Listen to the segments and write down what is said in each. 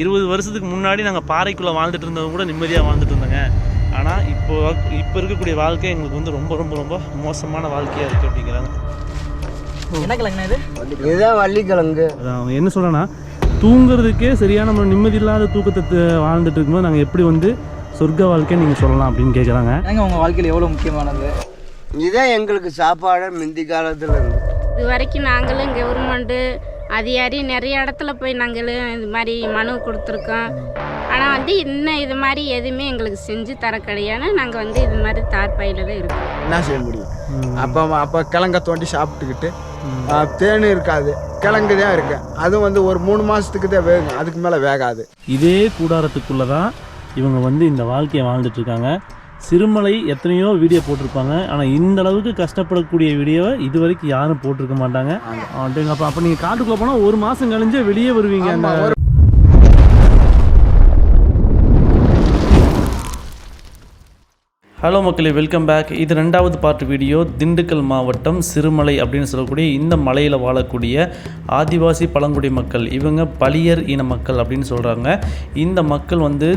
இருபது வருஷத்துக்கு முன்னாடி நாங்கள் பாறைக்குள்ளே வாழ்ந்துட்டு இருந்தவங்க கூட நிம்மதியாக வாழ்ந்துட்டு இருந்தோங்க. ஆனால் இப்போ இப்போ இருக்கக்கூடிய வாழ்க்கை எங்களுக்கு வந்து ரொம்ப ரொம்ப ரொம்ப மோசமான வாழ்க்கையாக இருக்குது அப்படிங்கிறாங்க. என்ன கிழங்குண்ணா இது? இதுதான் வள்ளிக்கிழங்கு. அதான் என்ன சொல்கிறேன்னா தூங்குறதுக்கே சரியான நம்ம நிம்மதி இல்லாத தூக்கத்தை வாழ்ந்துட்டு இருக்கும்போது நாங்கள் எப்படி வந்து சொர்க்க வாழ்க்கையை நீங்கள் சொல்லலாம் அப்படின்னு கேட்குறாங்க ஏங்க உங்கள் வாழ்க்கையில் எவ்வளோ முக்கியமானது? இதுதான் எங்களுக்கு சாப்பாடு முந்தி காலத்துல இருந்து. இது வரைக்கும் நாங்களும் கவர்மெண்ட்டு அதிகாரி நிறைய இடத்துல போய் நாங்களும் இது மாதிரி மனு கொடுத்துருக்கோம். ஆனால் வந்து இன்னும் இது மாதிரி எதுவுமே எங்களுக்கு செஞ்சு தர கிடையாது. நாங்கள் வந்து இது மாதிரி தார்பாயில் தான் இருக்கோம். என்ன செய்ய முடியும்? அப்போ அப்போ கிழங்க தோண்டி சாப்பிட்டுக்கிட்டு தேன் இருக்காது. கிழங்கு தான் இருக்கு. அதுவும் வந்து ஒரு மூணு மாதத்துக்கு தான் வேகும். அதுக்கு மேலே வேகாது. இதே கூடாரத்துக்குள்ளே தான் இவங்க வந்து இந்த வாழ்க்கையை வாழ்ந்துட்டு இருக்காங்க. சிறுமலை எத்தனையோ வீடியோ போட்டிருப்பாங்க. ஆனால் இந்த அளவுக்கு கஷ்டப்படக்கூடிய வீடியோவை இது வரைக்கும் யாரும் போட்டிருக்க மாட்டாங்க. அப்படிங்க அப்போ அப்போ நீங்கள் காட்டுக்குள்ளே போனால் ஒரு மாதம் கழிஞ்சே வெளியே வருவீங்க அந்த ஹலோ மக்களே வெல்கம் பேக் இது ரெண்டாவது பார்ட் வீடியோ திண்டுக்கல் மாவட்டம் சிறுமலை அப்படின்னு சொல்லக்கூடிய இந்த மலையில் வாழக்கூடிய ஆதிவாசி பழங்குடி மக்கள். இவங்க பலியர் இன மக்கள் அப்படின்னு சொல்கிறாங்க இந்த மக்கள் வந்து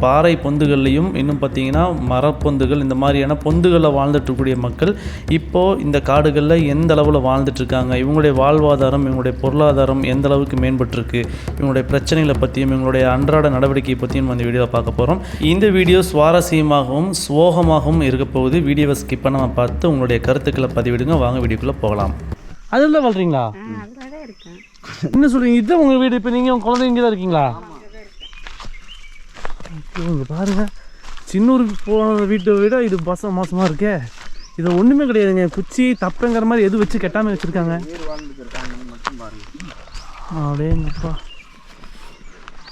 பாறை பொந்துகள்லையும் இன்னும் பார்த்தீங்கன்னா மரப்பொந்துகள் இந்த மாதிரியான பொந்துகளில் வாழ்ந்துட்டு இருக்கக்கூடிய மக்கள் இப்போது இந்த காடுகளில் எந்த அளவில் வாழ்ந்துட்டு இருக்காங்க இவங்களுடைய வாழ்வாதாரம் இவங்களுடைய பொருளாதாரம் எந்த அளவுக்கு மேம்பட்டிருக்கு? இவங்களுடைய பிரச்சனைகளை பற்றியும் இவங்களுடைய அன்றாட நடவடிக்கை பற்றியும் இந்த வீடியோவில் பார்க்க போகிறோம் இந்த வீடியோ சுவாரஸ்யமாகவும் சோகமாகவும் இருக்க போகுது. வீடியோவை ஸ்கிப் பண்ணாம பார்த்து உங்களுடைய கருத்துக்களை பதிவிடுங்க. வாங்க வீடியோக்குள்ளே போகலாம். அதில் வாழ்றீங்களா அதில் தான் இருக்கேன். என்ன சொல்கிறீங்க இதுதான் உங்கள் வீடு. இப்போ நீங்கள் உங்கள் குழந்தை இங்கே தான் இருக்கீங்களா இங்கே பாருங்க. சின்னூருக்கு போன வீட்டை விட இது பச மோசமாக இருக்கே. இது ஒன்றுமே கிடையாதுங்க. குச்சி தப்பங்கிற மாதிரி எது வச்சு கெட்டாமல் வச்சுருக்காங்க. அப்படியேங்கப்பா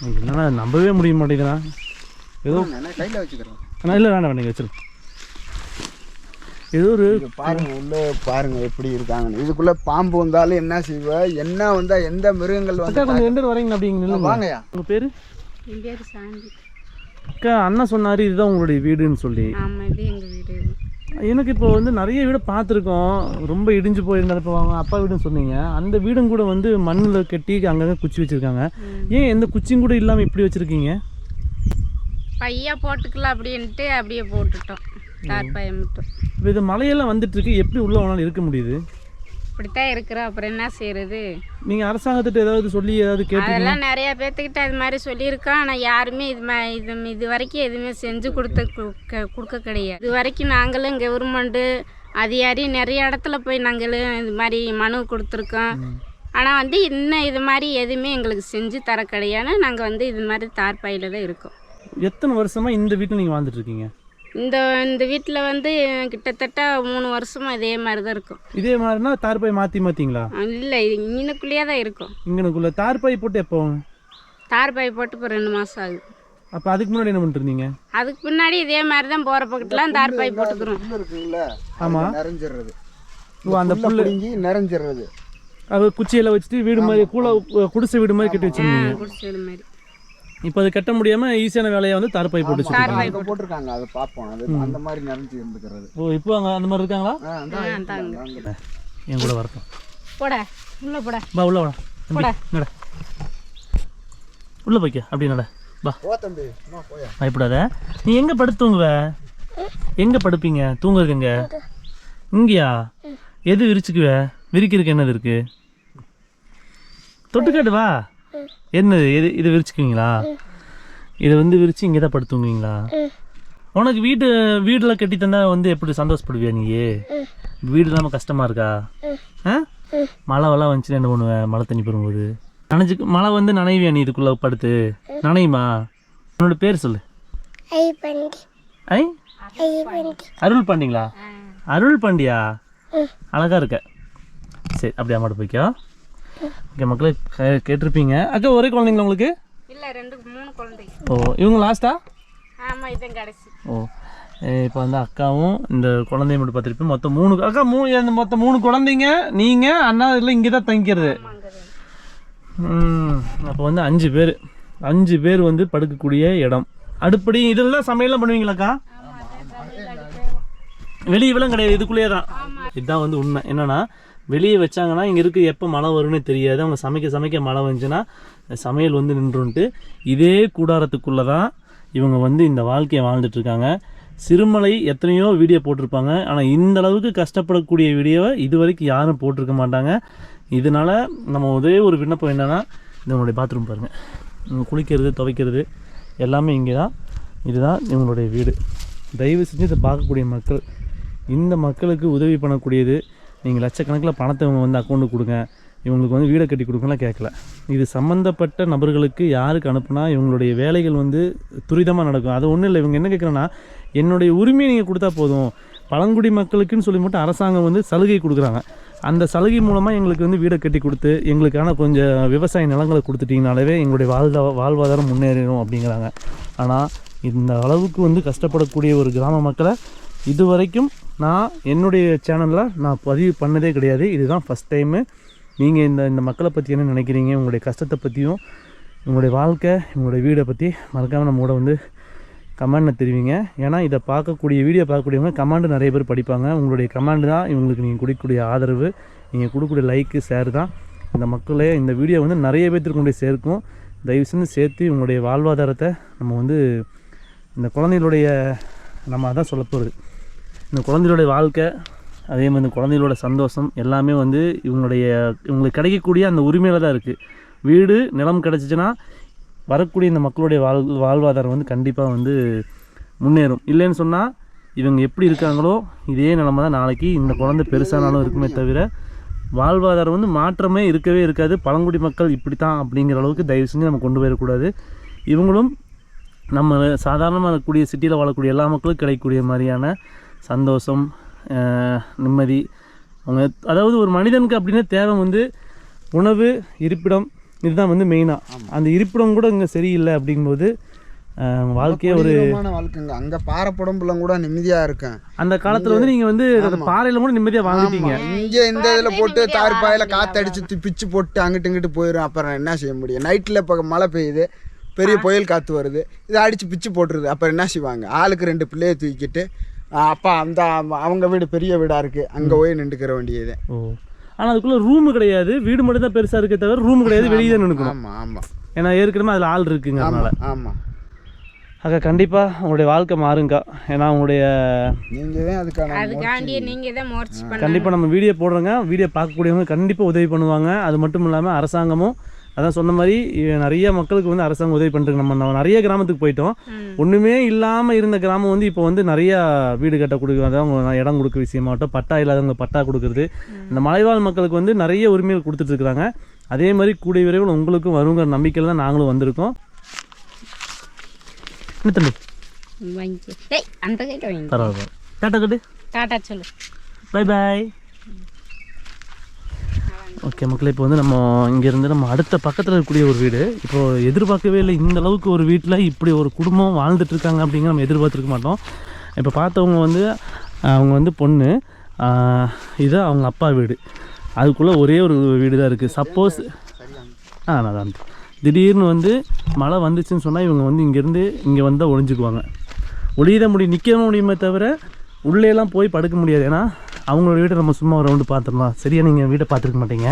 என்னன்னா நம்பவே முடிய மாட்டேங்கிறா ஏதோ கையில் வச்சுக்கிறோம் ஆனால் இல்லை வேண்டாம் வேண்டாம் வச்சிரு. ஏதோ ஒரு பாருங்க உள்ள பாருங்க எப்படி இருக்காங்கன்னு. இதுக்குள்ள பாம்பு வந்தாலும் என்ன செய்வ? என்ன வந்தா எந்த மிருகங்கள் வந்து கொஞ்சம் ரெண்டு வரீங்க அப்படிங்க நில்லுங்க. வாங்கய்யா. உங்கள் பேர்? என் பேர் சாந்தி. அக்கா அண்ணன் சொன்னார் இதுதான் உங்களுடைய வீடுன்னு சொல்லி. ஆமாம் இது எங்கள் வீடு. எனக்கு இப்போ வந்து நிறைய வீடு பார்த்துருக்கோம். ரொம்ப இடிஞ்சு போயிருந்தாலும் இப்போ அவங்க அப்பா வீடுன்னு சொன்னீங்க. அந்த வீடும் கூட வந்து மண்ணில் கட்டி அங்கங்கே குச்சி வச்சுருக்காங்க. ஏன் எந்த குச்சியும் கூட இல்லாமல் இப்படி வச்சுருக்கீங்க? பையா போட்டுக்கலாம் அப்படின்ட்டு அப்படியே போட்டுட்டோம். தார்பாயை மட்டும். இப்போ இது மழையெல்லாம் வந்துட்டு இருக்கு. எப்படி உள்ள உங்களால் இருக்க முடியுது? இப்படித்தான் இருக்கிறோம் அப்புறம் என்ன செய்யறது? நீங்கள் அரசாங்கத்திட்ட ஏதாவது சொல்லி ஏதாவது கேட்டு அதெல்லாம் நிறைய பேர்த்துக்கிட்ட அது மாதிரி சொல்லியிருக்கோம் ஆனால் யாருமே இது மா இது இது வரைக்கும் எதுவுமே செஞ்சு கொடுத்த கு- கொடுக்க கிடையாது. இது வரைக்கும் நாங்களும் கவர்மெண்ட்டு அதிகாரி நிறைய இடத்துல போய் நாங்களும் இது மாதிரி மனு கொடுத்துருக்கோம். ஆனால் வந்து இன்னும் இது மாதிரி எதுவுமே எங்களுக்கு செஞ்சு தர கிடையாது. நாங்கள் வந்து இது மாதிரி தார்பாயில் தான் இருக்கோம். எத்தனை வருஷமாக இந்த வீட்டில் நீங்கள் வாழ்ந்துட்டு இருக்கீங்க? இந்த இந்த வீட்டில் வந்து கிட்டத்தட்ட மூணு வருஷமா இதே மாதிரி தான் இருக்கும். இதே மாதிரினா தார்பாய் மாற்றி மாற்றிங்களா இல்லை இன்னுக்குள்ளேயே தான் இருக்கும். இங்கனுக்குள்ள தார்பாய் போட்டு எப்போ? தார்பாய் போட்டு இப்போ ரெண்டு மாதம் ஆகுது. அப்போ அதுக்கு முன்னாடி என்ன பண்ணிட்டு இருந்தீங்க அதுக்கு முன்னாடி இதே மாதிரி தான் போகிற பக்கத்துலாம் தார்பாய் போட்டுக்கிறோம். இருக்குல்ல ஆமாம் நிறைஞ்சிடுறது. ஓ அந்த புல்ல பிடுங்கி நிறைஞ்சிடுறது. அது குச்சியில் வச்சுட்டு வீடு மாதிரி கூல குடிசை வீடு மாதிரி கட்டி வச்சிருந்தீங்க. குடிசை மாதிரி. இப்போ அது கட்ட முடியாமல் ஈஸியான வேலையை வந்து தார்பாய் போட்டு வச்சிருக்காங்க போட்டிருக்காங்க அதை பார்ப்போம். அது அந்த மாதிரி நிறைஞ்சு இருந்துக்கிறது. ஓ இப்போ அங்கே அந்த மாதிரி இருக்காங்களா. என் கூட வரட்டும். போட உள்ள போட. பா உள்ள வாடா. தம்பி போடா. நட உள்ள போய்க்க அப்படி நட. பா போ தம்பி. பயப்படாத. நீ எங்கே படுத்து தூங்குவ? எங்கே படுப்பீங்க? தூங்குறதுக்கு எங்க இங்கேயா? எது விரிச்சுக்குவ? விரிக்கிறதுக்கு என்னது இருக்கு? தொட்டுக்காட்டு வா. என்னது? எது இது விரிச்சுக்குவீங்களா? இதை வந்து விரிச்சு இங்கே தான் படுத்து தூங்குவீங்களா? உனக்கு வீடு வீடெல்லாம் கட்டி தந்தா வந்து எப்படி சந்தோஷப்படுவியா நீ? வீடு இல்லாமல் கஷ்டமா இருக்கா? ஆ? மழை வெள்ளம் வந்துச்சுன்னா என்ன பண்ணுவேன் மழை தண்ணி பெறும்போது? நனைஞ்சு மழை வந்து நனைவியா நீ இதுக்குள்ளே படுத்து? நனையுமா? உன்னோட பேர் சொல்லு. ஐ? அருள் பாண்டிங்களா? அருள் பாண்டியா? அழகா இருக்க. சரி அப்படியே அம்மாட்ட போய்க்கோ. ஓகே மக்களே கேட்டிருப்பீங்க. அக்கா ஒரே குழந்தைங்களா உங்களுக்கு? இல்லை ரெண்டு மூணு குழந்தை. ஓ இவங்க லாஸ்ட்டா ஆமாம் இதுதான் கடைசி. ஓ இப்போ வந்து அக்காவும் இந்த குழந்தைய மட்டும் பார்த்துருப்பேன் மொத்தம் மூணு அக்கா மூணு மொத்தம் மூணு குழந்தைங்க நீங்கள் அண்ணா இதில் இங்கே தான் தங்கிக்கிறது. அப்போ வந்து அஞ்சு பேர். அஞ்சு பேர் வந்து படுக்கக்கூடிய இடம். அடுப்படி இதெல்லாம் சமையல்லாம் பண்ணுவீங்களாக்கா வெளியெல்லாம் கிடையாது இதுக்குள்ளேயே தான். இதுதான் வந்து உண்மை. என்னன்னா வெளியே வச்சாங்கன்னா இங்கே இருக்க எப்போ மழை வரும்னு தெரியாது. அவங்க சமைக்க சமைக்க மழை வந்துச்சுன்னா சமையல் வந்து நின்றுன்ட்டு இதே கூடாரத்துக்குள்ளே தான் இவங்க வந்து இந்த வாழ்க்கையை வாழ்ந்துட்டுருக்காங்க சிறுமலை எத்தனையோ வீடியோ போட்டிருப்பாங்க. ஆனால் இந்த அளவுக்கு கஷ்டப்படக்கூடிய வீடியோவை இது வரைக்கும் யாரும் போட்டிருக்க மாட்டாங்க. இதனால் நம்ம ஒரே ஒரு விண்ணப்பம் என்னென்னா இவங்களுடைய பாத்ரூம் பாருங்கள் இவங்க குளிக்கிறது துவைக்கிறது எல்லாமே இங்கே தான் இதுதான் இவங்களுடைய வீடு. தயவு செஞ்சு இதை பார்க்கக்கூடிய மக்கள். இந்த மக்களுக்கு உதவி பண்ணக்கூடியது நீங்கள் லட்சக்கணக்கில் பணத்தை இவங்க வந்து அக்கௌண்ட்டு கொடுங்க. இவங்களுக்கு வந்து வீடை கட்டி கொடுக்கலாம் கேட்கல. இது சம்மந்தப்பட்ட நபர்களுக்கு யாருக்கு அனுப்புனா இவங்களுடைய வேலைகள் வந்து துரிதமாக நடக்கும். அது ஒன்றும் இல்லை. இவங்க என்ன கேட்குறேன்னா என்னுடைய உரிமையை நீங்கள் கொடுத்தா போதும். பழங்குடி மக்களுக்குன்னு சொல்லி மட்டும் அரசாங்கம் வந்து சலுகை கொடுக்குறாங்க. அந்த சலுகை மூலமாக எங்களுக்கு வந்து வீடை கட்டி கொடுத்து எங்களுக்கான கொஞ்சம் விவசாய நிலங்களை கொடுத்துட்டிங்கனாலே எங்களுடைய வாழ்வா வாழ்வாதாரம் முன்னேறிடும் அப்படிங்கிறாங்க. ஆனால் இந்த அளவுக்கு வந்து கஷ்டப்படக்கூடிய ஒரு கிராம மக்களை இது வரைக்கும் நான் என்னுடைய சேனலில் நான் பதிவு பண்ணதே கிடையாது. இதுதான் ஃபஸ்ட் டைமு நீங்கள் இந்த இந்த மக்களை பற்றி என்ன நினைக்கிறீங்க? உங்களுடைய கஷ்டத்தை பற்றியும் உங்களுடைய வாழ்க்கை உங்களுடைய வீடை பற்றி மறக்காமல் நம்ம கூட வந்து கமெண்டில் தெரிவிங்க. ஏன்னா இதை பார்க்கக்கூடிய வீடியோ பார்க்கக்கூடியவங்க கமாண்டு நிறைய பேர் படிப்பாங்க. உங்களுடைய கமாண்டு தான் இவங்களுக்கு நீங்கள் கொடுக்கக்கூடிய ஆதரவு. நீங்கள் கொடுக்கக்கூடிய லைக்கு ஷேர் தான் இந்த மக்களே. இந்த வீடியோ வந்து நிறைய பேர்த்துக்கு கொண்டு சேர்க்கும். தயவு செஞ்சு சேர்த்து உங்களுடைய வாழ்வாதாரத்தை நம்ம வந்து இந்த குழந்தைகளுடைய நம்ம அதான் சொல்ல போகிறது இந்த குழந்தைகளுடைய வாழ்க்கை அதே மாதிரி இந்த குழந்தைகளோட சந்தோஷம் எல்லாமே வந்து இவங்களுடைய இவங்களுக்கு கிடைக்கக்கூடிய அந்த உரிமையில் தான் இருக்குது வீடு நிலம் கிடச்சிச்சின்னா வரக்கூடிய இந்த மக்களுடைய வாழ் வாழ்வாதாரம் வந்து கண்டிப்பாக வந்து முன்னேறும். இல்லைன்னு சொன்னால் இவங்க எப்படி இருக்காங்களோ இதே நிலமை தான் நாளைக்கு இந்த குழந்தை பெருசானாலும் இருக்குமே தவிர வாழ்வாதாரம் வந்து மாற்றமே இருக்கவே இருக்காது. பழங்குடி மக்கள் இப்படி தான் அப்படிங்கிற அளவுக்கு தயவு செஞ்சு நம்ம கொண்டு போயிடக்கூடாது. இவங்களும் நம்ம சாதாரணமாக இருக்கக்கூடிய சிட்டியில் வாழக்கூடிய எல்லா மக்களும் கிடைக்கக்கூடிய மாதிரியான சந்தோஷம் நிம்மதி. அவங்க அதாவது ஒரு மனிதனுக்கு அப்படின்னா தேவை வந்து உணவு இருப்பிடம் இதுதான் வந்து மெயினாக அந்த இருப்பிடம் கூட இங்கே சரியில்லை அப்படிங்கும்போது வாழ்க்கையே ஒரு வாழ்க்கைங்க. அங்க பாறைப்படம்புலாம் கூட நிம்மதியா இருக்கேன். அந்த காலத்தில் வந்து நீங்கள் வந்து அந்த பாறையில் கூட நிம்மதியாக வாழ்ந்துட்டீங்க. இங்க இந்த இதுல போட்டு தார் பாயில காத்தடிச்சு தி- பிச்சு போட்டு அங்கிட்டு இங்கிட்டு போயிடும் அப்புறம் என்ன செய்ய முடியும்? நைட்ல இப்போ மழை பெய்யுது. பெரிய புயல் காத்து வருது. இதை அடிச்சு பிச்சு போட்டுருது. அப்புறம் என்ன செய்வாங்க? ஆளுக்கு ரெண்டு பிள்ளைய தூக்கிட்டு அப்பா அந்த அவங்க வீடு பெரிய வீடா இருக்கு. அங்க போய் நின்றுக்கிற வேண்டியது. ஓ. ஆனால் அதுக்குள்ளே ரூமு கிடையாது. வீடு மட்டும் தான் பெருசாக இருக்கே தவிர ரூம் கிடையாது. வெளியே தான் நினைக்கணும் ஆமா ஆமா. ஏன்னா ஏற்கனவே அதில் ஆள் இருக்குங்க ஆமா அதனால். ஆமா. அக்கா கண்டிப்பாக உங்களுடைய வாழ்க்கை மாறுங்கக்கா ஏன்னா உங்களுடைய நீங்க தான் அதுக்கான அதுக்காண்டியே நீங்கள் தான் முயற்சி கண்டிப்பாக நம்ம வீடியோ போடுறோங்க. வீடியோ பார்க்கக்கூடியவங்க கண்டிப்பாக உதவி பண்ணுவாங்க. அது மட்டும் இல்லாமல் அரசாங்கமும் அதான் சொன்ன மாதிரி நிறைய மக்களுக்கு வந்து அரசாங்கம் உதவி பண்ணுறது நம்ம நம்ம நிறைய கிராமத்துக்கு போயிட்டோம். ஒன்றுமே இல்லாமல் இருந்த கிராமம் வந்து இப்போ வந்து நிறையா வீடு கட்ட கொடுக்குறது அதாவது இடம் கொடுக்க விஷயமாகட்டும் பட்டா இல்லாதவங்க பட்டா கொடுக்குறது இந்த மலைவாழ் மக்களுக்கு வந்து நிறைய உரிமைகள் கொடுத்துட்டு இருக்கிறாங்க அதே மாதிரி கூடிய விரைவில் உங்களுக்கும் வருங்கிற நம்பிக்கையில் தான் நாங்களும் வந்திருக்கோம். என்ன தம்பி? அந்த பரவாயில்ல. டாட்டா கட்டு. டாட்டா சொல்லு. பை பாய் ஓகே மக்களே இப்போ வந்து நம்ம இங்கேருந்து நம்ம அடுத்த பக்கத்தில் இருக்கக்கூடிய ஒரு வீடு. இப்போ எதிர்பார்க்கவே இல்லை இந்த அளவுக்கு ஒரு வீட்டில் இப்படி ஒரு குடும்பம் வாழ்ந்துட்டு இருக்காங்க அப்படிங்கிற நம்ம எதிர்பார்த்துருக்க மாட்டோம். இப்போ பார்த்தவங்க வந்து அவங்க வந்து பொண்ணு இது அவங்க அப்பா வீடு. அதுக்குள்ளே ஒரே ஒரு வீடு தான் இருக்குது சப்போஸ் ஆ நான் தான் திடீர்னு வந்து மழை வந்துச்சுன்னு சொன்னால் இவங்க வந்து இங்கேருந்து இங்கே வந்தால் ஒளிஞ்சுக்குவாங்க. ஒளியிட முடியும் நிற்க முடியுமே தவிர உள்ளேலாம் போய் படுக்க முடியாது. ஏன்னா அவங்களோட வீட்டை நம்ம சும்மா ஒரு ரவுண்டு பார்த்துடலாம். சரியாக நீங்கள் வீட்டை பார்த்துருக்க மாட்டீங்க.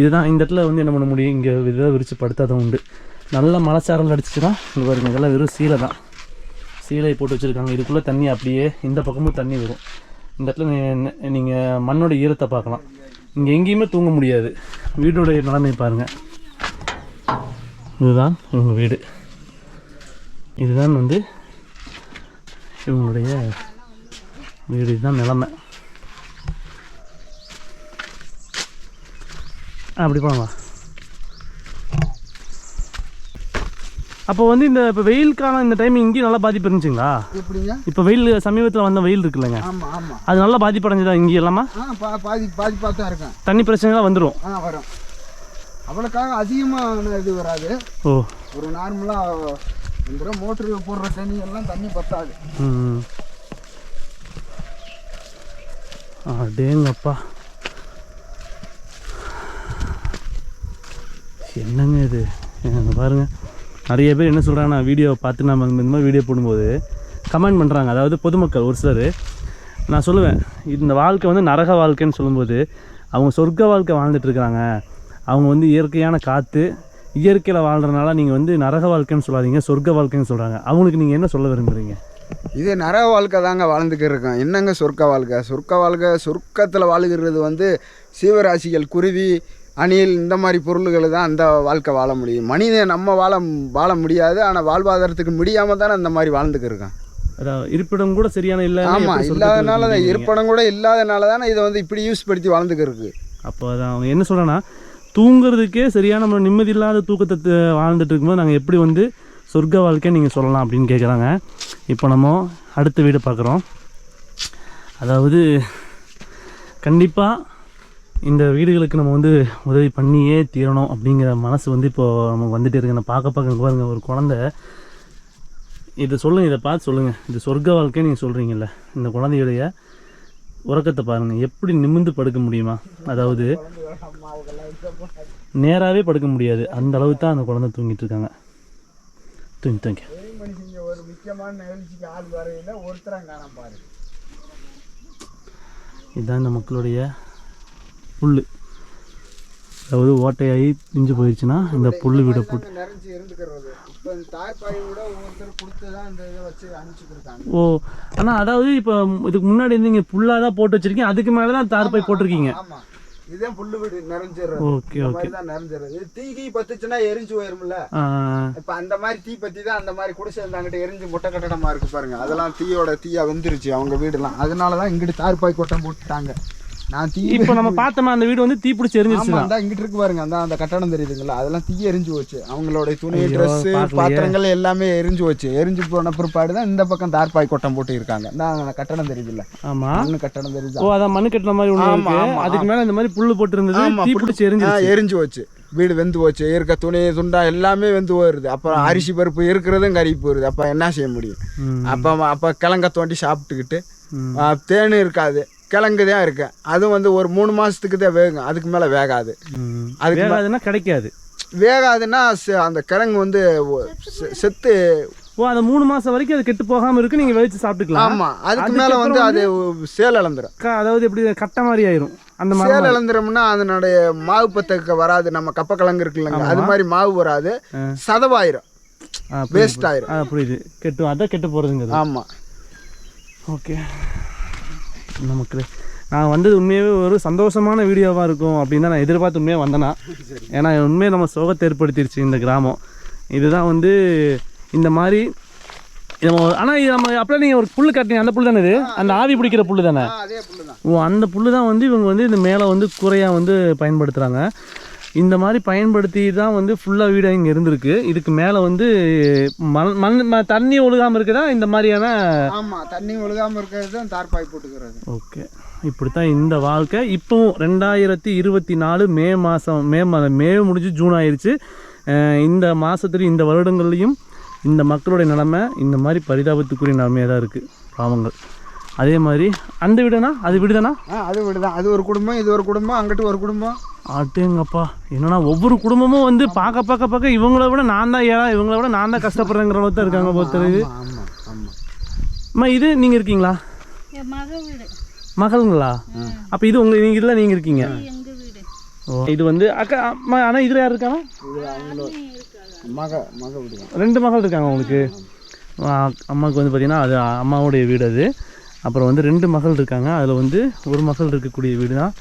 இதுதான் இந்த இடத்துல வந்து என்ன பண்ண முடியும்? இங்கே இதை விரித்து படுத்தாதான் உண்டு. நல்லா மலைச்சாரல் அடிச்சுன்னா இங்கே வருங்க இதெல்லாம் வெறும் சீலை தான். சீலை போட்டு வச்சுருக்காங்க. இதுக்குள்ளே தண்ணி அப்படியே இந்த பக்கமும் தண்ணி வரும். இந்த இடத்துல நீங்கள் மண்ணோட ஈரத்தை பார்க்கலாம். இங்கே எங்கேயுமே தூங்க முடியாது. வீடோடைய நிலைமை பாருங்கள் இதுதான் இவங்க வீடு. இதுதான் வந்து இவங்களுடைய வீடு. இதுதான் நிலமை. அப்படி போகலாம் அப்போ வந்து இந்த இப்போ வெயில் காலம் இந்த டைம் இங்கேயும் நல்லா பாதிப்பு இருந்துச்சுங்களா? எப்படிங்க? இப்போ வெயில் சமீபத்தில் வந்த வெயில் இருக்குல்லங்க. ஆமா ஆமா. அது நல்லா பாதிப்படைஞ்சதா இங்கே எல்லாமா? பாதி பாதி பார்த்தா இருக்கேன். தண்ணி பிரச்சனைலாம் வந்துடும் ஆ வரும். அவ்வளோக்காக அதிகமான இது வராது. ஓ. ஒரு நார்மலாக இந்த மோட்ரு போடுற தண்ணி எல்லாம் தண்ணி பத்தாது. ம் அடேங்கப்பா. என்னங்க இது? பாருங்கள் நிறைய பேர் என்ன சொல்கிறாங்கன்னா வீடியோவை பார்த்து நம்ம இந்த மாதிரி வீடியோ போடும்போது கமெண்ட் பண்ணுறாங்க அதாவது பொதுமக்கள் ஒரு சிலர். நான் சொல்லுவேன் இந்த வாழ்க்கை வந்து நரக வாழ்க்கைன்னு சொல்லும்போது அவங்க சொர்க்க வாழ்க்கை வாழ்ந்துட்டுருக்குறாங்க அவங்க வந்து இயற்கையான காற்று இயற்கையில் வாழ்கிறனால நீங்கள் வந்து நரக வாழ்க்கைன்னு சொல்லாதீங்க சொர்க்க வாழ்க்கைன்னு சொல்கிறாங்க அவங்களுக்கு நீங்கள் என்ன சொல்ல விரும்புகிறீங்க இது நரக வாழ்க்கை தாங்க வாழ்ந்துக்கிட்டு இருக்கோம். என்னங்க சொர்க்க வாழ்க்கை? சொர்க்க வாழ்க்கை சொர்க்கத்தில் வாழுகிறது வந்து சீவராசிகள் குருவி அணில் இந்த மாதிரி பொருள்கள் தான் அந்த வாழ்க்கை வாழ முடியும். மனிதன் நம்ம வாழ வாழ முடியாது ஆனால் வாழ்வாதாரத்துக்கு முடியாமல் தானே அந்த மாதிரி அதாவது இருப்பிடம் கூட சரியான இல்லை ஆமாம் இல்லாதனால தான் இருப்படம் கூட இல்லாதனால தானே இதை வந்து இப்படி யூஸ் படுத்தி வாழ்ந்துக்கிட்டு இருக்கு. அப்போ அதான் அவங்க என்ன சொல்கிறேன்னா தூங்குறதுக்கே சரியான நம்ம நிம்மதி இல்லாத தூக்கத்தை வாழ்ந்துட்டு இருக்கும்போது நாங்கள் எப்படி வந்து சொர்க்க வாழ்க்கை நீங்கள் சொல்லலாம் அப்படின்னு கேட்குறாங்க இப்போ நம்ம அடுத்த வீடு பார்க்குறோம். அதாவது கண்டிப்பாக இந்த வீடுகளுக்கு நம்ம வந்து உதவி பண்ணியே தீரணும் அப்படிங்கிற மனசு வந்து இப்போது நமக்கு வந்துட்டே இருக்கு. நான் பார்க்க பார்க்க பாருங்க ஒரு குழந்தை. இதை சொல்லுங்கள் இதை பார்த்து சொல்லுங்கள் இது சொர்க்க வாழ்க்கை நீங்கள் சொல்கிறீங்கல்ல இந்த குழந்தையுடைய உறக்கத்தை பாருங்கள் எப்படி நிமிர்ந்து படுக்க முடியுமா? அதாவது நேராகவே படுக்க முடியாது. அந்த அளவுக்கு தான் அந்த குழந்தை தூங்கிட்டு இருக்காங்க. தூங்கி தூங்கி. ஒரு முக்கியமான நிகழ்ச்சிக்கு ஆள் வரையில ஒருத்தரம் காண பாரு இதுதான் இந்த மக்களுடைய புல் அதாவது ஓட்டையாகி பிஞ்சு போயிடுச்சுன்னா இந்த புல் வீடை போட்டு விட ஓ ஆனால் அதாவது இப்போ இதுக்கு முன்னாடி நீங்கள் புல்லாக தான் போட்டு வச்சிருக்கீங்க அதுக்கு மேலே தான் தார்பாய் போட்டிருக்கீங்க. இதே புல்லு வீடு நிறைஞ்சிடுறது. Okay okay. மாதிரி தான் நிறைஞ்சிடுறது தீ கீ பத்துச்சுன்னா எரிஞ்சு போயிரும்ல. இப்ப அந்த மாதிரி தீ பத்தி தான் அந்த மாதிரி குடிசை இருந்தாங்கிட்ட எரிஞ்சு முட்டை கட்டடமா இருக்கு பாருங்க. அதெல்லாம் தீயோட தீயா வெந்துருச்சு அவங்க வீடுலாம் அதனால தான் இங்கிட்டு தார்பாய் கொட்டம் போட்டுட்டாங்க. நான் தீ இப்போ நம்ம பார்த்தோமா அந்த வீடு வந்து தீப்பிடிச்சு எரிஞ்சிருச்சு ஆமா அந்த இங்கிட்டு இருக்கு பாருங்க. அந்த அந்த கட்டடம் தெரியுதுங்களா? அதெல்லாம் தீ எரிஞ்சு போச்சு. அவங்களோட துணி ட்ரெஸ். பாத்திரங்கள் எல்லாமே எரிஞ்சு போச்சு. எரிஞ்சு போன பிற்பாடு தான் இந்த பக்கம் தார்பாய் கொட்டம் போட்டு இருக்காங்க. அந்த கட்டடம் தெரியுதுல்ல? ஆமாம் மண்ணு கட்டடம் தெரியுது? ஓ அதான் மண்ணு கட்டின மாதிரி ஒன்று ஆமா, ஆமா, அதுக்கு மேலே இந்த மாதிரி புல்லு போட்டு இருந்தது ஆமா, தீப்பிடிச்சு ஆ, எரிஞ்சிருச்சு எரிஞ்சு போச்சு. வீடு வெந்து போச்சு. இருக்க துணி துண்டா எல்லாமே வெந்து போயிருது. அப்புறம் அரிசி பருப்பு இருக்கிறதும் கறி போயிருது. அப்போ என்ன செய்ய முடியும். அப்போ அப்போ கிழங்க தோண்டி சாப்பிட்டுக்கிட்டு ம். ஆ, தேன் இருக்காது. கிழங்கு தான் இருக்கு. அதுவும் வந்து ஒரு மூணு மாசத்துக்கு தான் வேகும். அதுக்கு மேலே வேகாது. அதுக்கு வேகாதுன்னா கிடைக்காது. வேகாதுன்னா அந்த கிழங்கு வந்து செத்து ஓ அந்த மூணு மாசம் வரைக்கும் அது கெட்டு போகாம இருக்கு நீங்க வேவிச்சு சாப்பிட்டுக்கலாம். ஆமா. அதுக்கு மேல வந்து அது சேல் இழந்துரும். க- அதாவது எப்படி கட்ட மாதிரி ஆயிரும். அந்த சேல் இழந்துரும்னா அதனுடைய மாவு பத்தக்க வராது. நம்ம கப்ப கிழங்கு இருக்கு இல்லைங்க அது மாதிரி மாவு வராது. சதவாயிரும். வேஸ்ட் ஆயிரும். புரியுது. கெட்டு அதான் கெட்டு போறதுங்கிறது. ஆமா. ஓகே. நமக்கு நான் வந்தது உண்மையாகவே ஒரு சந்தோஷமான வீடியோவாக இருக்கும் அப்படின்னு தான் நான் எதிர்பார்த்து உண்மையாக வந்தேனா. ஏன்னா உண்மையை நம்ம சோகத்தை ஏற்படுத்திருச்சு இந்த கிராமம். இதுதான் வந்து இந்த மாதிரி நம்ம ஆனால் இது நம்ம அப்படியே நீங்கள் ஒரு புல் கட்டினீங்க. அந்த புல் தானே இது? அந்த ஆவி பிடிக்கிற புல் தானே? ஓ அந்த புல்லு தான் வந்து இவங்க வந்து இந்த மேலே வந்து கூரையாக வந்து பயன்படுத்துகிறாங்க இந்த மாதிரி பயன்படுத்தி தான் வந்து ஃபுல்லாக வீடு இங்கே இருந்திருக்கு. இதுக்கு மேலே வந்து மண் மண் ம- தண்ணி ஒழுகாமல் இருக்குதா? இந்த மாதிரியான ஆமா தண்ணி ஒழுகாம இருக்கிறது தான் தார்பாய் போட்டுக்கிறது. ஓகே. இப்படி தான் இந்த வாழ்க்கை. இப்போவும் ரெண்டாயிரத்தி இருபத்தி நாலு மே மாதம் மே மாதம் மே முடிஞ்சு ஜூன் ஆயிடுச்சு இந்த மாதத்துலையும் இந்த வருடங்கள்லையும் இந்த மக்களுடைய நிலமை இந்த மாதிரி பரிதாபத்துக்குரிய நிலைமையாக தான் இருக்குது பாவங்கள். அதே மாதிரி அந்த வீடுனா அது வீடு தானா அது விடுதான். அது ஒரு குடும்பம் இது ஒரு குடும்பம் அங்கிட்டு ஒரு குடும்பம். ஆட்டேங்கப்பா என்னன்னா ஒவ்வொரு குடும்பமும் வந்து பார்க்க பார்க்க பார்க்க இவங்கள விட நான் தான் ஏழா இவங்கள விட நான் தான் கஷ்டப்படுறேங்கிற அளவுக்கு தான் இருக்காங்க பொறுத்தவரை ஆமா ஆமா அம்மா இது நீங்கள் இருக்கீங்களா? என் மக வீடு. மகள்ங்களா? அப்போ இது உங்கள் நீங்கள் இதில் நீங்கள் இருக்கீங்க? ஓ இது வந்து அக்கா அம்மா ஆனால் இதில் யார் இருக்காங்க? ரெண்டு மகள் இருக்காங்க உங்களுக்கு. அம்மாவுக்கு வந்து பார்த்தீங்கன்னா அது அம்மாவுடைய வீடு அது. அப்புறம் வந்து ரெண்டு மகள் இருக்காங்க. அதில் வந்து ஒரு மகள் இருக்கக்கூடிய வீடு தான்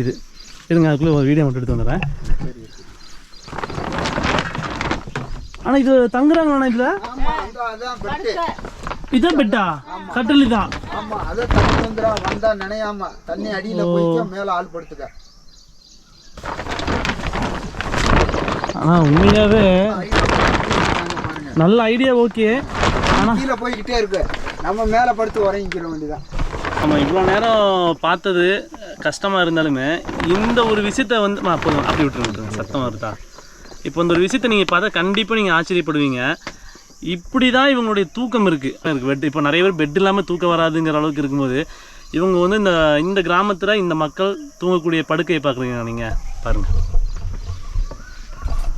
இது. இருங்க அதுக்குள்ளே ஒரு வீடியோ மட்டும் எடுத்து வந்துடுறேன். ஆனால் இது தங்குறாங்களாண்ணா இதில்? இதான் பெட்டா கட்டில் தான் ஆமா அதை தண்ணி வந்துடா வந்தா நினையாம. தண்ணி அடியில போய்க்க மேல ஆள் படுத்துக்க. ஆனால் உண்மையாகவே பாருங்க. நல்ல ஐடியா ஓகே. கீழே போய்கிட்டே இருக்கு. நம்ம மேலே படுத்து உறங்கிக்கிற வேண்டியதான் நம்ம இவ்வளோ நேரம் பார்த்தது கஷ்டமாக இருந்தாலுமே இந்த ஒரு விஷயத்த வந்து மா, போதும் அப்படி விட்டுருங்க சத்தம் வருதா? இப்போ இந்த ஒரு விஷயத்த நீங்கள் பார்த்தா கண்டிப்பாக நீங்கள் ஆச்சரியப்படுவீங்க. இப்படி தான் இவங்களுடைய தூக்கம் இருக்குது இருக்குது பெட் இப்போ நிறைய பேர் பெட் இல்லாமல் தூக்கம் வராதுங்கிற அளவுக்கு இருக்கும்போது இவங்க வந்து இந்த இந்த கிராமத்தில் இந்த மக்கள் தூங்கக்கூடிய படுக்கையை பார்க்குறீங்க நீங்கள் பாருங்கள்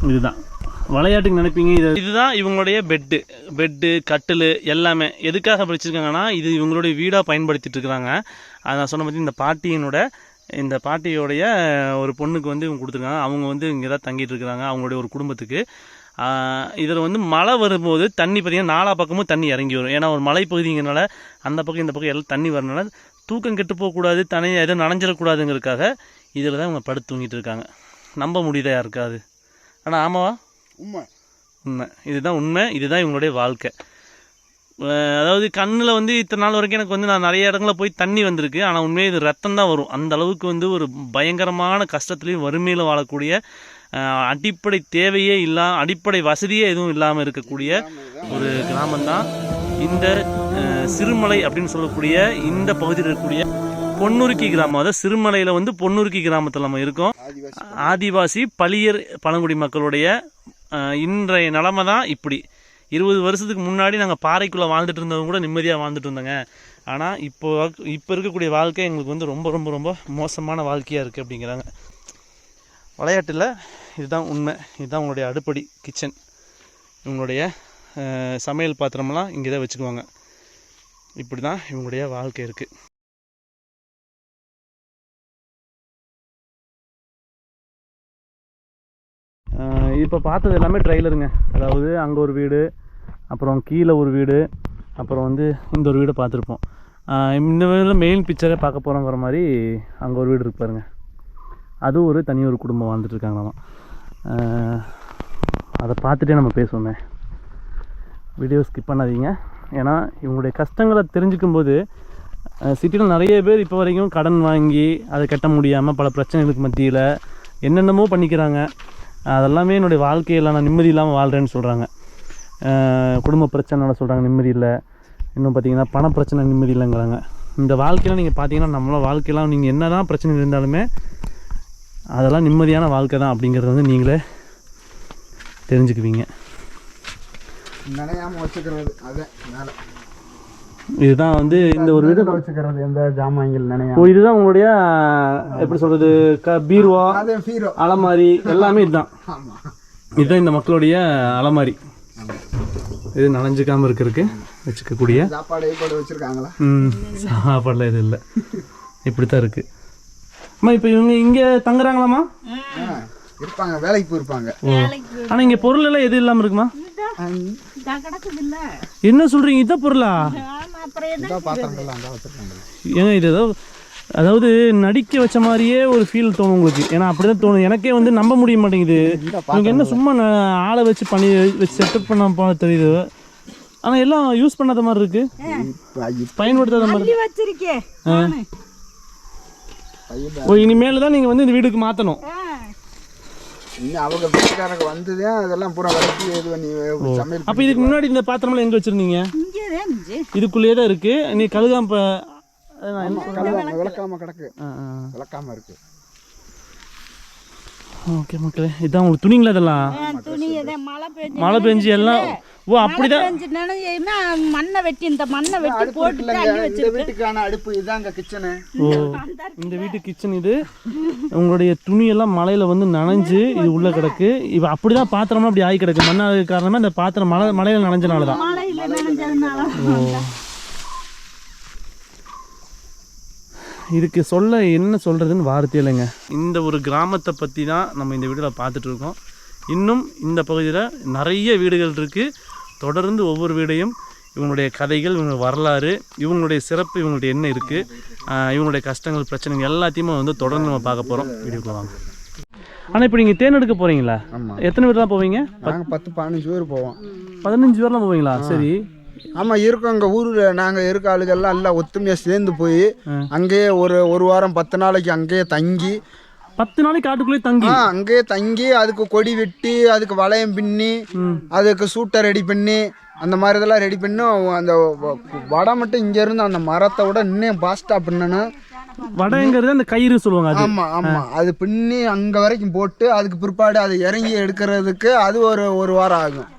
இதுதான். விளையாட்டுக்கு நினைப்பீங்க? இது இதுதான் இவங்களுடைய பெட்டு. பெட்டு கட்டில் எல்லாமே. எதுக்காக வச்சுருக்காங்கன்னா இது இவங்களுடைய வீடாக பயன்படுத்திட்டு இருக்கிறாங்க அது நான் சொன்ன பற்றி இந்த பாட்டியினோட இந்த பாட்டியோடைய ஒரு பொண்ணுக்கு வந்து இவங்க கொடுத்துருக்காங்க. அவங்க வந்து இங்கே தான் தங்கிட்டு இருக்கிறாங்க அவங்களுடைய ஒரு குடும்பத்துக்கு. இதில் வந்து மழை வரும்போது தண்ணி பார்த்தீங்கன்னா நாலா பக்கமும் தண்ணி இறங்கி வரும். ஏன்னா ஒரு மலைப்பகுதிங்கிறனால அந்த பக்கம் இந்த பக்கம் எல்லாம் தண்ணி வரனால தூக்கம் கெட்டு போகக்கூடாது தனி எதுவும் நனைஞ்சிடக்கூடாதுங்கிறதுக்காக இதில் தான் இவங்க படுத்து தூங்கிட்டு இருக்காங்க. நம்ப முடியுதா யாருக்காது ஆனால் ஆமாவா? உண்மை. உண்மை. இதுதான் உண்மை இதுதான் இவங்களுடைய வாழ்க்கை. அதாவது கண்ணில் வந்து இத்தனை நாள் வரைக்கும் எனக்கு வந்து நான் நிறைய இடங்களில் போய் தண்ணி வந்திருக்கு. ஆனால் உண்மையாக இது ரத்தம் தான் வரும். அந்த அளவுக்கு வந்து ஒரு பயங்கரமான கஷ்டத்துலையும் வறுமையில் வாழக்கூடிய அடிப்படை தேவையே இல்லா அடிப்படை வசதியே எதுவும் இல்லாமல் இருக்கக்கூடிய ஒரு கிராமம்தான். இந்த சிறுமலை அப்படின்னு சொல்லக்கூடிய இந்த பகுதியில் இருக்கக்கூடிய பொன்னுருக்கி கிராமம். அதாவது சிறுமலையில் வந்து பொன்னுருக்கி கிராமத்தில் நம்ம இருக்கோம். ஆதிவாசி பளியர் பழங்குடி மக்களுடைய இன்றைய நிலமை தான் இப்படி. இருபது வருஷத்துக்கு முன்னாடி நாங்கள் பாறைக்குள்ளே வாழ்ந்துட்டு இருந்தவங்க கூட நிம்மதியாக வாழ்ந்துட்டு இருந்தோங்க. ஆனால் இப்போ இப்போ இருக்கக்கூடிய வாழ்க்கை எங்களுக்கு வந்து ரொம்ப ரொம்ப ரொம்ப மோசமான வாழ்க்கையாக இருக்குது அப்படிங்கிறாங்க. விளையாட்டில் இதுதான் உண்மை. இதுதான் உங்களுடைய அடுப்படி கிச்சன் இவங்களுடைய சமையல் பாத்திரமெல்லாம் இங்கே தான் வச்சுக்குவாங்க. இப்படி தான் இவங்களுடைய வாழ்க்கை இருக்குது இப்போ பார்த்தது எல்லாமே ட்ரெய்லருங்க. அதாவது அங்கே ஒரு வீடு அப்புறம் கீழே ஒரு வீடு அப்புறம் வந்து இந்த ஒரு வீடு பார்த்துருப்போம். இந்த வீடில் மெயின் பிக்சரே பார்க்க போகிறோங்கிற மாதிரி அங்கே ஒரு வீடு இருக்கு பாருங்க. அது ஒரு தனி ஒரு குடும்பம் வாழ்ந்துட்டுருக்காங்க நம்ம அதை பார்த்துட்டே நம்ம பேசுவோமே. வீடியோ ஸ்கிப் பண்ணாதீங்க. ஏன்னா இவங்களுடைய கஷ்டங்களை தெரிஞ்சுக்கும் போது சிட்டியில் நிறைய பேர் இப்போ வரைக்கும் கடன் வாங்கி அதை கட்ட முடியாமல் பல பிரச்சனைகளுக்கு மத்தியில் என்னென்னமோ பண்ணிக்கிறாங்க. அதெல்லாமே என்னுடைய வாழ்க்கையில் நான் நிம்மதி இல்லாமல் வாழ்கிறேன்னு சொல்கிறாங்க குடும்ப பிரச்சனைனால சொல்கிறாங்க நிம்மதி இல்லை. இன்னும் பார்த்தீங்கன்னா பண பிரச்சனை நிம்மதி இல்லைங்கிறாங்க. இந்த வாழ்க்கையில் நீங்கள் பார்த்தீங்கன்னா நம்மள வாழ்க்கையெல்லாம் நீங்கள் என்ன தான் பிரச்சனை இருந்தாலுமே அதெல்லாம் நிம்மதியான வாழ்க்கை தான் அப்படிங்கிறத வந்து நீங்களே தெரிஞ்சுக்குவீங்க. நினையாமல் வச்சுக்கிறது அதே மேலே. இதுதான் வந்து இந்த ஒரு வீடு வச்சுக்கிறது எந்த ஜாமான்கள் ஓ இதுதான் உங்களுடைய எப்படி சொல்கிறது க பீர்வா அலமாரி எல்லாமே இதுதான். இதுதான் இந்த மக்களுடைய அலமாரி. இது நனைஞ்சிக்காமல் இருக்கிறதுக்கு வச்சுக்கக்கூடிய சாப்பாடு வச்சிருக்காங்களா? ம் சாப்பாடுலாம் இது இல்லை. இப்படி தான் இருக்குது அம்மா இப்போ இவங்க இங்கே தங்குறாங்களாம்மா? இருப்பாங்க வேலைக்கு போயிருப்பாங்க. ஓ ஆனால் இங்கே பொருள் எல்லாம் எது இல்லாமல் இருக்குமா? என்ன சொல்கிறீங்க இதான் பொருளா? ஏங்க இது ஏதோ அதாவது நடிக்க வச்ச மாதிரியே ஒரு ஃபீல் தோணும் உங்களுக்கு. ஏன்னா அப்படி தான் தோணும் எனக்கே வந்து நம்ப முடிய மாட்டேங்குது. இவங்க என்ன சும்மா ஆளை வச்சு பண்ணி வச்சு செட்டப் பண்ண போல தெரியுது. ஆனால் எல்லாம் யூஸ் பண்ணாத மாதிரி இருக்கு. பயன்படுத்தாத மாதிரி. வச்சிருக்கே ஓ இனிமேல் தான் நீங்கள் வந்து இந்த வீடுக்கு மாற்றணும் இன்னும் அவங்க வீட்டுக்காரங்க வந்ததே அதெல்லாம் பூரா விளக்கி இது பண்ணி சமையல் அப்போ இதுக்கு முன்னாடி இந்த பாத்திரம்லாம் எங்கே வச்சுருந்தீங்க? இதுக்குள்ளேயே தான் இருக்குது நீ கழுகாம விளக்காம கிடக்கு. விளக்காம இருக்கு. ஓகே மக்களே இதான் உங்களுக்கு துணிங்களா இதெல்லாம்? மழை பெஞ்சு எல்லாம் ஓ அப்படிதான். மண்ணை வெட்டி இந்த மண்ணை வெட்டி இந்த வீட்டுக்கான அடுப்பு இதாங்க கிச்சனு ஓ இந்த வீட்டு கிச்சன் இது. உங்களுடைய துணியெல்லாம் மழையில் வந்து நனைஞ்சு இது உள்ளே கிடக்கு. இப்போ அப்படி தான் பாத்திரம்லாம் அப்படி ஆகி கிடக்கு. மண்ணாக காரணமாக இந்த பாத்திரம் மழை மழையில் நனைஞ்சனால தான். நினைஞ்சதுனால. இதுக்கு சொல்ல என்ன சொல்கிறதுன்னு வார்த்தை இல்லைங்க. இந்த ஒரு கிராமத்தை பற்றி தான் நம்ம இந்த வீடியோவில் பார்த்துட்டு இருக்கோம். இன்னும் இந்த பகுதியில் நிறைய வீடுகள் இருக்குது தொடர்ந்து ஒவ்வொரு வீடையும் இவங்களுடைய கதைகள் இவங்க வரலாறு இவங்களுடைய சிறப்பு இவங்களுடைய என்ன இருக்குது இவங்களுடைய கஷ்டங்கள் பிரச்சனைகள் எல்லாத்தையுமே வந்து தொடர்ந்து நம்ம பார்க்க போகிறோம் வீடியோக்குள்ள வாங்க. ஆனால் இப்போ நீங்கள் தேன் எடுக்க போகிறீங்களா ஆமா. எத்தனை பேர் தான் போவீங்க? நாங்க பத்து பதினஞ்சு பேர் போவோம். பதினஞ்சு பேர்லாம் போவீங்களா? சரி. ஆமா இருக்கோம். எங்க ஊர்ல நாங்க இருக்க ஆளுகள்லாம் எல்லாம் ஒத்துமையா சேர்ந்து போய் அங்கேயே ஒரு ஒரு வாரம் பத்து நாளைக்கு அங்கேயே தங்கி பத்து நாளைக்கு காட்டுக்குள்ளேயே தங்கி. அங்கேயே தங்கி அதுக்கு கொடி வெட்டி அதுக்கு வளையம் பின்னி அதுக்கு சூட்டை ரெடி பண்ணி அந்த மாதிரி இதெல்லாம் ரெடி பண்ணி அந்த வடை மட்டும் இங்க இருந்து அந்த மரத்தை விட இன்னும் பாஸ்டா பின்னணும். வடைங்கிறது அந்த கயிறு சொல்லுவாங்க ஆமா ஆமா. அது பின்னி அங்க வரைக்கும் போட்டு அதுக்கு பிற்பாடு அதை இறங்கி எடுக்கிறதுக்கு அது ஒரு ஒரு வாரம் ஆகும்.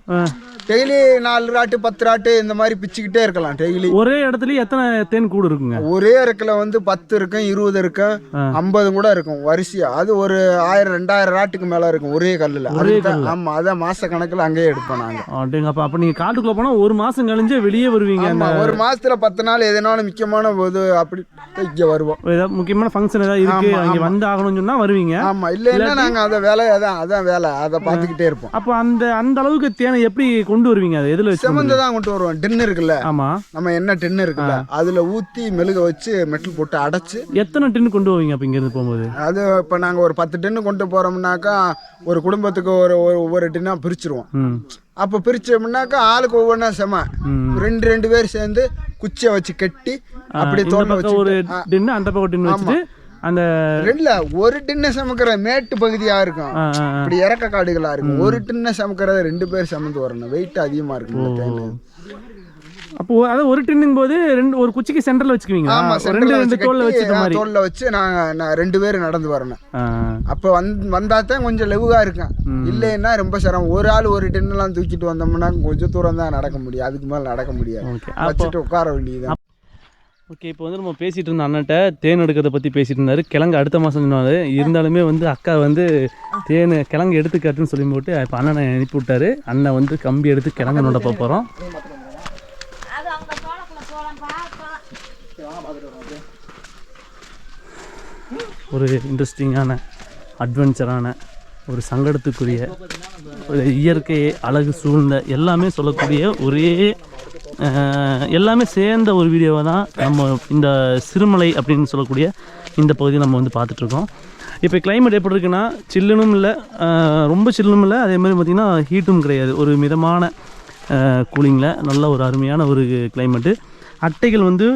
டெய்லி நாலு ராட்டு பத்து ராட்டு இந்த மாதிரி பிச்சுக்கிட்டே இருக்கலாம் டெய்லி. ஒரே இடத்துலயே எத்தனை தேன் கூடு இருக்குங்க? ஒரே இடத்துல வந்து பத்து இருக்கும் இருபது இருக்கும் ஐம்பது கூட இருக்கும் வரிசையா. அது ஒரு ஆயிரம் ரெண்டாயிரம் ராட்டுக்கு மேல இருக்கும் ஒரே கல்லுல. அதுதான் ஆமா அதான் மாச கணக்குல அங்கேயே எடுப்போம் நாங்க. அப்படிங்கப்பா அப்போ நீங்கள் காட்டுக்குள்ளே போனால் ஒரு மாதம் கழிஞ்சு வெளியே வருவீங்க ஒரு மாசத்துல பத்து நாள் எதனாலும் முக்கியமான போது அப்படி இங்க வருவோம். ஏதாவது முக்கியமான ஃபங்க்ஷன் ஏதாவது இருக்கு? அங்கே. வந்து ஆகணும்னு சொன்னா வருவீங்க? ஆமா இல்லைன்னா நாங்க அத வேலை அதான் அதான் வேலை அதை பார்த்துக்கிட்டே இருப்போம். அப்போ அந்த அந்த அளவுக்கு தேனை எப்படி கொண்டு வருவீங்க? அதை எதில் வச்சு செமந்து தான் கொண்டு வருவோம். டின்னு இருக்குல்ல? ஆமா. நம்ம என்ன டின்னு இருக்குல்ல? அதுல ஊத்தி மெழுக வச்சு மெட்டல் போட்டு அடைச்சு எத்தனை டின் கொண்டு வருவீங்க அப்போ இங்கேருந்து போகும்போது? அது இப்போ நாங்கள் ஒரு பத்து டின்னு கொண்டு போகிறோம்னாக்கா ஒரு குடும்பத்துக்கு ஒரு ஒரு ஒவ்வொரு டின்னாக பிரிச்சிருவோம். அப்போ பிரிச்சோம்னாக்கா ஆளுக்கு ஒவ்வொன்றா செம. ரெண்டு ரெண்டு பேர் சேர்ந்து குச்சியை வச்சு கட்டி அப்படி தோட்டம் பக்கம் ஒரு வச்சு டின்னு அந்த பக்கம் டின்னு வச்சுட்டு அந்த ரெண்டுல ஒரு டின்னை சமைக்கிற மேட்டு பகுதியா இருக்கும். இப்படி இறக்க காடுகளா இருக்கும். ஒரு டின்னை சமைக்கிறத ரெண்டு பேர் சமைந்து வரணும். வெயிட் அதிகமா இருக்கும் தேன். அப்போ அதாவது ஒரு டின்னுங்க போது ரெண்டு ஒரு குச்சிக்கு சென்டர்ல வச்சுக்குவீங்களா? ஆமா ரெண்டு ரெண்டு வச்சு தோல்ல மாதிரி. தோல்ல வச்சு நாங்க ரெண்டு பேரும் நடந்து வரணும். அப்போ வந்து வந்தா தான் கொஞ்சம் லெவுகா இருக்கும். இல்லைன்னா ரொம்ப சிரமம். ஒரு ஆள் ஒரு டென்னெல்லாம் தூக்கிட்டு வந்தோம்னா கொஞ்சம் தூரம் தான் நடக்க முடியும். அதுக்கு மேல நடக்க முடியாது. வச்சுட்டு உட்கார வேண்டியது ஓகே இப்போ வந்து நம்ம பேசிட்டு இருந்த அண்ணன்ட்ட தேன் எடுக்கிறத பற்றி பேசிட்டு இருந்தாரு. கிழங்கு அடுத்த மாதம் சொன்னாரு. இருந்தாலுமே வந்து அக்கா வந்து தேன் கிழங்கு எடுத்து காட்டுன்னு சொல்லி போட்டு இப்போ அண்ணனை அனுப்பி விட்டாரு. அண்ணன் வந்து கம்பி எடுத்து கிழங்கு நோண்ட போக போகிறோம் ஒரு இன்ட்ரெஸ்டிங்கான அட்வென்ச்சரான ஒரு சங்கடத்துக்குரிய ஒரு இயற்கை அழகு சூழ்ந்த எல்லாமே சொல்லக்கூடிய ஒரே எல்லாமே சேர்ந்த ஒரு வீடியோவை தான் நம்ம இந்த சிறுமலை அப்படின்னு சொல்லக்கூடிய இந்த பகுதியை நம்ம வந்து பார்த்துட்ருக்கோம். இப்போ climate எப்படி இருக்குன்னா சில்லுனும் இல்லை ரொம்ப சில்லுனும் இல்லை அதே மாதிரி பார்த்திங்கன்னா ஹீட்டும் கிடையாது. ஒரு மிதமான கூலிங்கில் நல்ல ஒரு அருமையான ஒரு கிளைமேட்டு அட்டைகள் வந்து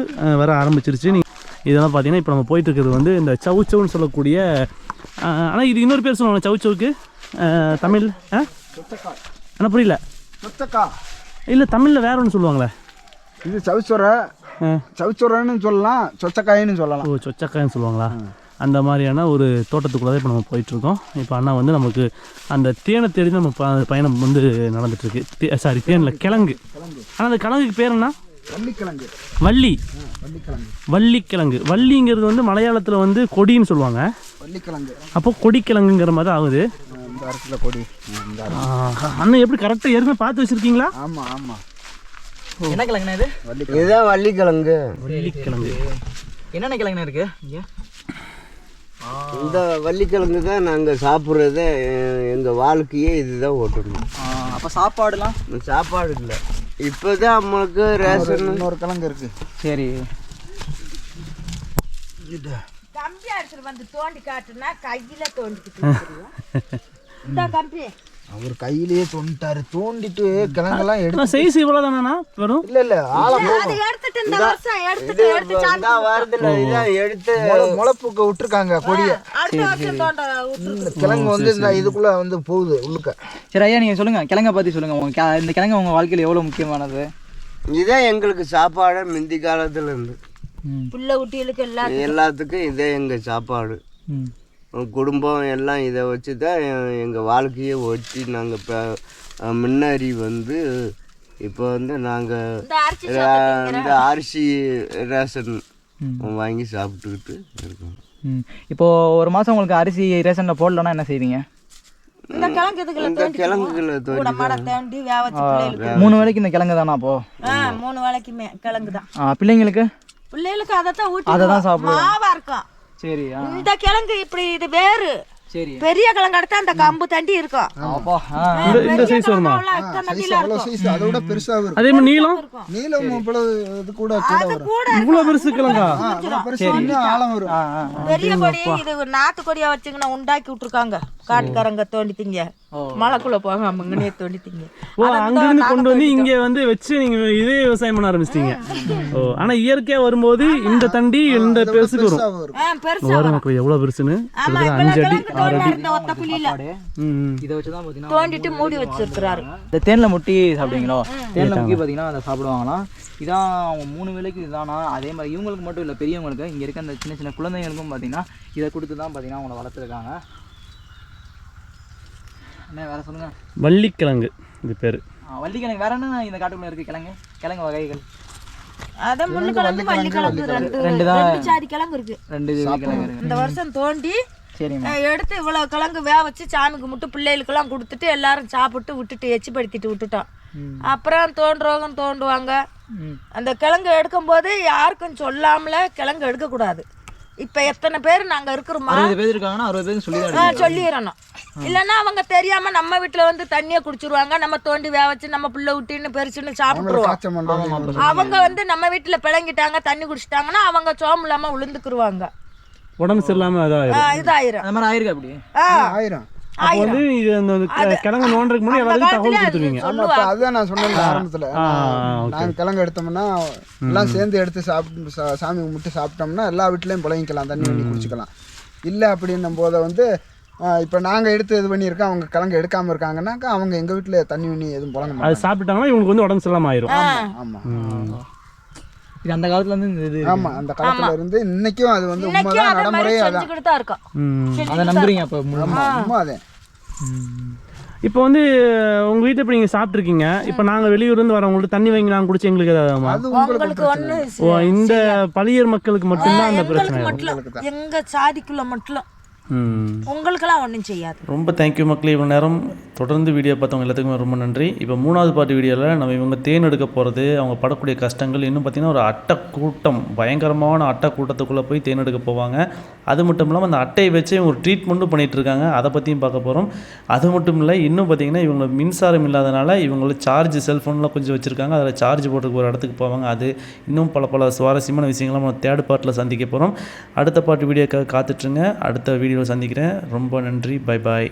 வர ஆரம்பிச்சிருச்சு. நீ இதெல்லாம் பார்த்தீங்கன்னா இப்போ நம்ம போயிட்டு இருக்கிறது வந்து இந்த சவு சவுன்னு சொல்லக்கூடிய ஆனால் இது இன்னொரு பேர் சொல்லுவாங்க சவு சவுக்கு. தமிழ் ஆ ஆனால் புரியல. சொத்தக்கா இல்லை தமிழில் வேற ஒன்று சொல்லுவாங்களே. இது சவுச்சொர. சவுச்சொரன்னு சொல்லலாம் சொச்சக்காயின்னு சொல்லலாம். ஓ சொச்சக்காய்ன்னு சொல்லுவாங்களா? அந்த மாதிரியான ஒரு தோட்டத்துக்குள்ளே இப்போ நம்ம போயிட்டுருக்கோம். இப்போ அண்ணா வந்து நமக்கு அந்த தேனை தேடி நம்ம பயணம் வந்து நடந்துட்டுருக்கு. சாரி தேனில் கிழங்கு. ஆனால் அந்த கிழங்குக்கு பேர் என்ன? வள்ளிக்கிழங்கு. வள்ளி. வள்ளிக்கிழங்கு. வள்ளிக்கிழங்கு. வள்ளிங்கிறது வந்து மலையாளத்தில் வந்து கொடின்னு சொல்லுவாங்க. வள்ளிக்கிழங்கு. அப்போ கொடிக்கிழங்குங்கிற மாதிரி ஆகுது. இந்த இடத்துல கொடி. அண்ணன் எப்படி கரெக்டாக ஏற்கனவே பார்த்து வச்சுருக்கீங்களா? ஆமா ஆமா. என்ன கிழங்குண்ணா இது? இதுதான் வள்ளிக்கிழங்கு. வள்ளிக்கிழங்கு. என்னென்ன கிழங்குண்ணா இருக்கு? இங்க இந்த வள்ளிக்கிழங்கு தான் நாங்கள் சாப்பிட்றத எங்கள் வாழ்க்கையே இதுதான் ஓட்டணும். அப்ப சாப்பாடுலாம்? சாப்பாடு இல்லை. இப்போ தான் நம்மளுக்கு ரேஷன். இன்னொரு கிழங்கு இருக்கு. சரி. கம்பி எடுத்துட்டு வந்து தோண்டி காட்டுனா கையில தோண்டிக்கிட்டு அவர் கையிலேயே தோண்டிட்டாரு தோண்டிட்டு கிழங்கெல்லாம் எடுத்து சைஸ் இவ்வளோ தானேண்ணா வரும். இல்ல இல்ல ஆழம் எடுத்துட்டு இந்த வருஷம் எடுத்துட்டு எடுத்து வருதுல இதான் எடுத்து முளை- முளைப்புக்கு விட்டுருக்காங்க கொடிய. கிழங்கு வந்து இந்த இதுக்குள்ள வந்து போகுது உள்ளுக்க. சரி ஐயா நீங்க சொல்லுங்க. கிழங்க பத்தி சொல்லுங்க. உங்க கெ- இந்த கிழங்கு உங்க வாழ்க்கையில எவ்வளவு முக்கியமானது? இதான் எங்களுக்கு சாப்பாடு முந்தி காலத்துல இருந்து. புள்ள குட்டிகளுக்கு எல்லாம் எல்லாத்துக்கும். இதே எங்கள் சாப்பாடு. குடும்பம் எல்லாம் இதை வச்சு தான் எங்கள் வாழ்க்கையை ஒட்டி நாங்கள் இப்போ முன்னாடி வந்து இப்போ வந்து நாங்கள் இந்த அரிசி இந்த அரிசி ரேஷன் வாங்கி சாப்பிட்டுக்கிட்டு இருக்கோம். ம். இப்போ ஒரு மாசம் உங்களுக்கு அரிசி ரேஷன்ல போடலன்னா என்ன செய்வீங்க? இந்த கிழங்குகளை கூட தோண்டி மாட தேண்டி வேக வச்சு பிள்ளைகளுக்கு மூணு வேளைக்கு இந்த கிழங்கு தானா அப்போ? மூணு வேளைக்குமே கிழங்கு தான் பிள்ளைங்களுக்கு? பிள்ளைகளுக்கு அதைத்தான் ஊட்டி அதை தான். சாப்பிடுவோம். இருக்கும். சரி இந்த கிழங்கு இப்படி இது வேறு. சரி பெரிய கிழங்கு எடுத்தா அந்த கம்பு தண்டி இருக்கும். இந்த இந்த சைஸ் வருமா பெருசாக இருக்கும் அதே மாதிரி நீளம் நீளம் இவ்வளவு இது கூட கூட அது வரும் கூட இவ்வளோ பெருசு கிழங்கா ஆழம் வரும். பெரிய கொடி இது ஒரு நாட்டு கொடியா வச்சுங்கன்னா உண்டாக்கி விட்டுருக்காங்க காட்டுக்காரங்க தோண்டி திங்க மலைக்குள்ள போக அங்கனே தோண்டி திங்க ஓ அங்கிருந்து கொண்டு வந்து இங்கே வந்து வச்சு நீங்கள் இதே விவசாயம் பண்ண ஆரம்பிச்சிட்டீங்க ஓ ஆனால் இயற்கையாக வரும்போது இந்த தண்டி இந்த பெருசுக்கு வரும் பெருசா வரும் ஆ, பெருசா வரும் மக்கள் எவ்வளோ பெருசுன்னு அஞ்சு அடி இதை வச்சு தான் பார்த்தீங்கன்னா தோண்டிட்டு மூடி வச்சிருக்கிறாரு. இந்த தேனில் முட்டி சாப்பிடுவீங்களோ? தேனில் முக்கி பார்த்தீங்கன்னா அதை சாப்பிடுவாங்களாம். இதான் அவங்க மூணு வேளைக்கு இதுதானா? அதே மாதிரி இவங்களுக்கு மட்டும் இல்லை பெரியவங்களுக்கு. இங்கே இருக்க அந்த சின்ன சின்ன குழந்தைங்களுக்கும் பார்த்தீங்கன்னா இதை கொடுத்து தான் பார்த்தீங்கன்னா அவங்கள வளர்த்துருக்காங்க. என்ன வேற சொல்லுங்க. வள்ளிக்கிழங்கு இது பேர். வள்ளிக்கிழங்கு. வேற என்ன இந்த காட்டுக்குள்ள இருக்கு? கிழங்கு கிழங்கு வகைகள். அதான் முள்ளு கிழங்கு மல்லி கிழங்கு ரெண்டு ரெண்டு தான். ரெண்டு சாதி கிழங்கு இருக்கு. ரெண்டு இது கிழங்கு இருக்கு. இந்த வருஷம் தோண்டி சரிம்மா. எடுத்து இவ்வளவு கிழங்கு வேக வச்சு சாமி கும்பிட்டு பிள்ளைகளுக்கெல்லாம் கொடுத்துட்டு எல்லாரும் சாப்பிட்டு விட்டுட்டு எச்சிப்படுத்திட்டு விட்டுட்டோம். அப்புறம் தோண்டுறவங்க தோண்டுவாங்க. அந்த கிழங்கு எடுக்கும்போது யாருக்கும் சொல்லாமல கிழங்கு எடுக்கக்கூடாது. இப்போ எத்தனை பேர் நாங்கள் இருக்கிறோமா? அறுபது பேர் இருக்காங்கன்னா அறுபது பேர் சொல்லி சொல்லிடணும். இல்லைன்னா அவங்க தெரியாம நம்ம வீட்டுல வந்து தண்ணியை குடிச்சிருவாங்க நம்ம தோண்டி வேக வச்சு நம்ம புள்ள விட்டின்னு பெருசுன்னு மண்டபம் அவங்க வந்து நம்ம வீட்டுல பிளங்கிட்டாங்க தண்ணி குடிச்சிட்டாங்கன்னா அவங்க சோம் இல்லாம விழுந்துக்குருவாங்க உடம்பு சரியில்லாமல் அதான் ஆ, இதாயிரும். அந்த மாதிரி ஆயிருக்கு அப்படி ஆ, ஆயிரம். அப்போ வந்து இது அந்த கி- கிழங்கு நோண்டுறதுக்கு முன்னாடி தகவல் கொடுத்துருவீங்க. ஆமா இப்ப அதுதான் நான் சொன்னேன் ஆரம்பத்துல. நாங்க கிழங்கு எடுத்தோம்னா எல்லாம் சேர்ந்து எடுத்து சாப்பிட்டு சா- சாமி கும்பிட்டு சாப்பிட்டோம்னா எல்லா வீட்லயும் புழங்கிக்கலாம் தண்ணி பண்ணி குடிச்சுக்கலாம். இல்ல அப்படின்னும் போத வந்து இப்ப நாங்க எடுத்து இது பண்ணியிருக்கோம் அவங்க கிழங்கு எடுக்காம இருக்காங்கன்னாக்கா அவங்க எங்க வீட்டுல தண்ணி பண்ணி எதுவும் புழங்க அது சாப்பிட்டாங்கன்னா இவங்களுக்கு வந்து உடம்பு சரியில்லாமல் ஆயிரும். ஆமா. இது அந்த காலத்துல இருந்து இந்த இது. ஆமா அந்த காலத்துல இருந்து இன்னைக்கும் அது வந்து உண்மைதான் நடைமுறையே அதான். செஞ்சுக்கிட்டு தான் இருக்கோம். ம். அதை நம்புறீங்க அப்போ முழு ஆமா உண்மை அதே. இப்போ வந்து உங்கள் வீட்டில் இப்போ நீங்கள் சாப்பிட்ருக்கீங்க இப்போ நாங்கள் வெளியூர்லேருந்து வரவங்கள்ட்ட தண்ணி வாங்கி நாங்கள் குடிச்சு எங்களுக்கு ஏதாவது ஆகுமா? அது உங்களுக்கு உங்களுக்கு ஒண்ணு ஓ இந்த பழியர் மக்களுக்கு மட்டும்தான் அந்த பிரச்சனை. எங்களுக்கு மட்டும் எங்க சாதிக்குள்ள மட்டும். உங்களுக்கெல்லாம் ஒண்ணும் செய்யாது. ரொம்ப தேங்க்யூ மக்களே இவ்வளோ நேரம் தொடர்ந்து வீடியோ பார்த்தவங்க எல்லாத்துக்குமே ரொம்ப நன்றி. இப்போ மூணாவது பாட்டு வீடியோவில் நம்ம இவங்க தேன் எடுக்க போகிறது அவங்க படக்கூடிய கஷ்டங்கள் இன்னும் பார்த்திங்கன்னா ஒரு அட்டை கூட்டம் பயங்கரமான அட்டை கூட்டத்துக்குள்ளே போய் தேன் எடுக்க போவாங்க. அது மட்டும் இல்லாமல் அந்த அட்டையை வச்சு இவங்க ஒரு ட்ரீட்மெண்ட்டும் பண்ணிகிட்டு இருக்காங்க. அதை பற்றியும் பார்க்க போகிறோம் அது மட்டும் இல்லை இன்னும் பார்த்திங்கன்னா இவங்க மின்சாரம் இல்லாதனால இவங்களுக்கு சார்ஜ் செல்ஃபோனில் கொஞ்சம் வச்சுருக்காங்க. அதில் சார்ஜ் போட்டுக்கு ஒரு இடத்துக்கு போவாங்க. அது இன்னும் பல பல சுவாரஸ்யமான விஷயங்களை நம்ம தேர்ட் பார்ட்டில் சந்திக்க போகிறோம் அடுத்த பாட்டு வீடியோக்காக காத்துட்ருங்க அடுத்த வீடியோவில் சந்திக்கிறேன். ரொம்ப நன்றி. Bye bye